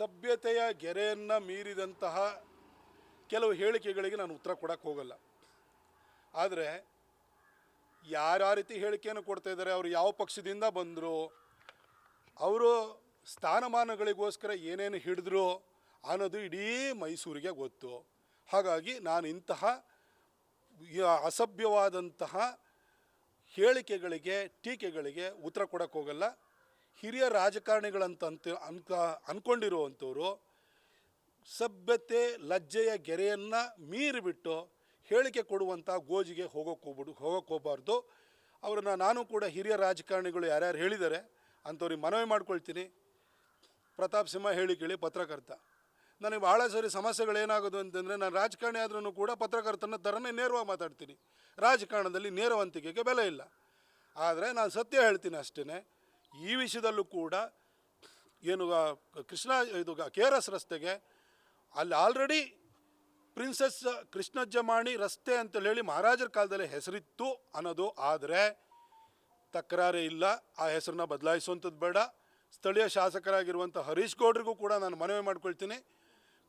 ಸಭ್ಯತೆಯ ಗೆರೆಯನ್ನು ಮೀರಿದಂತಹ ಕೆಲವು ಹೇಳಿಕೆಗಳಿಗೆ ನಾನು ಉತ್ತರ ಕೊಡೋಕ್ಕೆ ಹೋಗಲ್ಲ. ಆದರೆ ಯಾರ್ಯಾವ ರೀತಿ ಹೇಳಿಕೆಯನ್ನು ಕೊಡ್ತಾ ಇದ್ದಾರೆ ಅವರು ಯಾವ ಪಕ್ಷದಿಂದ ಬಂದರು, ಅವರು ಸ್ಥಾನಮಾನಗಳಿಗೋಸ್ಕರ ಏನೇನು ಹಿಡಿದ್ರು ಅನ್ನೋದು ಇಡೀ ಮೈಸೂರಿಗೆ ಗೊತ್ತು. ಹಾಗಾಗಿ ನಾನು ಇಂತಹ ಅಸಭ್ಯವಾದಂತಹ ಹೇಳಿಕೆಗಳಿಗೆ, ಟೀಕೆಗಳಿಗೆ ಉತ್ತರ ಕೊಡೋಕ್ಕೋಗಲ್ಲ ಹಿರಿಯ ರಾಜಕಾರಣಿಗಳಂತ ಅಂತ ಅನ್ಕ ಅಂದ್ಕೊಂಡಿರುವಂಥವ್ರು ಸಭ್ಯತೆ ಲಜ್ಜೆಯ ಗೆರೆಯನ್ನು ಮೀರಿಬಿಟ್ಟು ಹೇಳಿಕೆ ಕೊಡುವಂಥ ಗೋಜಿಗೆ ಹೋಗೋಕೆ ಹೋಗ್ಬಿಡು, ಹೋಗೋಕೆ ಹೋಗಬಾರ್ದು. ಅವ್ರನ್ನ ನಾನು ಕೂಡ ಹಿರಿಯ ರಾಜಕಾರಣಿಗಳು ಯಾರ್ಯಾರು ಹೇಳಿದ್ದಾರೆ, ಅಂಥವ್ರಿಗೆ ಮನವಿ ಮಾಡ್ಕೊಳ್ತೀನಿ. ಪ್ರತಾಪ್ ಸಿಂಹ ಹೇಳಿ ಕೇಳಿ, ಪತ್ರಕರ್ತ. ನನಗೆ ಭಾಳ ಸರಿ ಸಮಸ್ಯೆಗಳೇನಾಗೋದು ಅಂತಂದರೆ, ನಾನು ರಾಜಕಾರಣಿ ಆದ್ರೂ ಕೂಡ ಪತ್ರಕರ್ತನ ಥರನೇ ನೇರವಾಗಿ ಮಾತಾಡ್ತೀನಿ. ರಾಜಕಾರಣದಲ್ಲಿ ನೇರವಂತಿಕೆಗೆ ಬೆಲೆ ಇಲ್ಲ. ಆದರೆ ನಾನು ಸತ್ಯ ಹೇಳ್ತೀನಿ ಅಷ್ಟೇ ಈ ವಿಷಯದಲ್ಲೂ ಕೂಡ ಏನು ಕೃಷ್ಣ, ಇದು ಕೆ ಆರ್ ಎಸ್ ರಸ್ತೆಗೆ ಅಲ್ಲಿ ಆಲ್ರೆಡಿ ಪ್ರಿನ್ಸೆಸ್ ಕೃಷ್ಣಜ್ಜಮಾಣಿ ರಸ್ತೆ ಅಂತೇಳಿ ಹೇಳಿ ಮಹಾರಾಜರ ಕಾಲದಲ್ಲಿ ಹೆಸರಿತ್ತು ಅನ್ನೋದು. ಆದರೆ ತಕರಾರೇ ಇಲ್ಲ. ಆ ಹೆಸರನ್ನ ಬದಲಾಯಿಸುವಂಥದ್ದು ಬೇಡ. ಸ್ಥಳೀಯ ಶಾಸಕರಾಗಿರುವಂಥ ಹರೀಶ್ ಗೌಡ್ರಿಗೂ ಕೂಡ ನಾನು ಮನವಿ ಮಾಡ್ಕೊಳ್ತೀನಿ.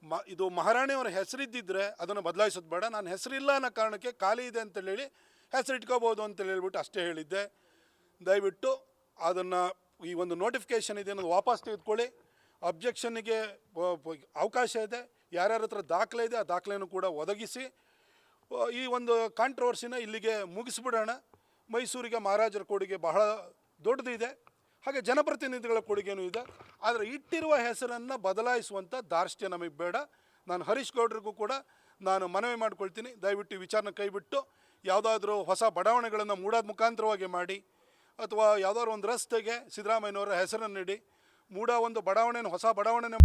ಮ, ಇದು ಮಹಾರಾಣಿಯವರ ಹೆಸರಿದ್ದಿದ್ರೆ ಅದನ್ನು ಬದಲಾಯಿಸೋದು ಬೇಡ. ನಾನು ಹೆಸರಿಲ್ಲ ಅನ್ನೋ ಕಾರಣಕ್ಕೆ ಖಾಲಿ ಇದೆ ಅಂತೇಳಿ ಹೇಳಿ ಹೆಸರು ಅಂತ ಅಂತೇಳಿ ಹೇಳ್ಬಿಟ್ಟು ಅಷ್ಟೇ ಹೇಳಿದ್ದೆ. ದಯವಿಟ್ಟು ಅದನ್ನು ಈ ಒಂದು ನೋಟಿಫಿಕೇಷನ್ ಇದೆ ಅನ್ನೋದು ವಾಪಸ್ ತೆಗೆದುಕೊಳ್ಳಿ. ಅಬ್ಜೆಕ್ಷನ್ನಿಗೆ ಅವಕಾಶ ಇದೆ. ಯಾರ್ಯಾರ ಹತ್ರ ದಾಖಲೆ ಇದೆ, ಆ ದಾಖಲೆಯನ್ನು ಕೂಡ ಒದಗಿಸಿ ಈ ಒಂದು ಕಾಂಟ್ರವರ್ಸಿನ ಇಲ್ಲಿಗೆ ಮುಗಿಸ್ಬಿಡೋಣ. ಮೈಸೂರಿಗೆ ಮಹಾರಾಜರ ಕೊಡುಗೆ ಬಹಳ ದೊಡ್ಡದಿದೆ. ಹಾಗೆ ಜನಪ್ರತಿನಿಧಿಗಳ ಕೊಡುಗೆನೂ ಇದೆ. ಆದರೆ ಇಟ್ಟಿರುವ ಹೆಸರನ್ನು ಬದಲಾಯಿಸುವಂಥ ಧಾರ್ಷ್ಟ್ಯ ನಮಗೆ ಬೇಡ. ನಾನು ಹರೀಶ್ ಗೌಡ್ರಿಗೂ ಕೂಡ ನಾನು ಮನವಿ ಮಾಡ್ಕೊಳ್ತೀನಿ. ದಯವಿಟ್ಟು ವಿಚಾರನ ಕೈಬಿಟ್ಟು ಯಾವುದಾದ್ರೂ ಹೊಸ ಬಡಾವಣೆಗಳನ್ನು ಮೂಡಾದ ಮುಖಾಂತರವಾಗಿ ಮಾಡಿ. ಅಥವಾ ಯಾವ್ದಾದ್ರು ಒಂದು ರಸ್ತೆಗೆ ಸಿದ್ದರಾಮಯ್ಯನವರ ಹೆಸರನ್ನು ನೀಡಿ ಮೂಡ ಒಂದು ಬಡಾವಣೆಯನ್ನು ಹೊಸ ಬಡಾವಣೆಯನ್ನು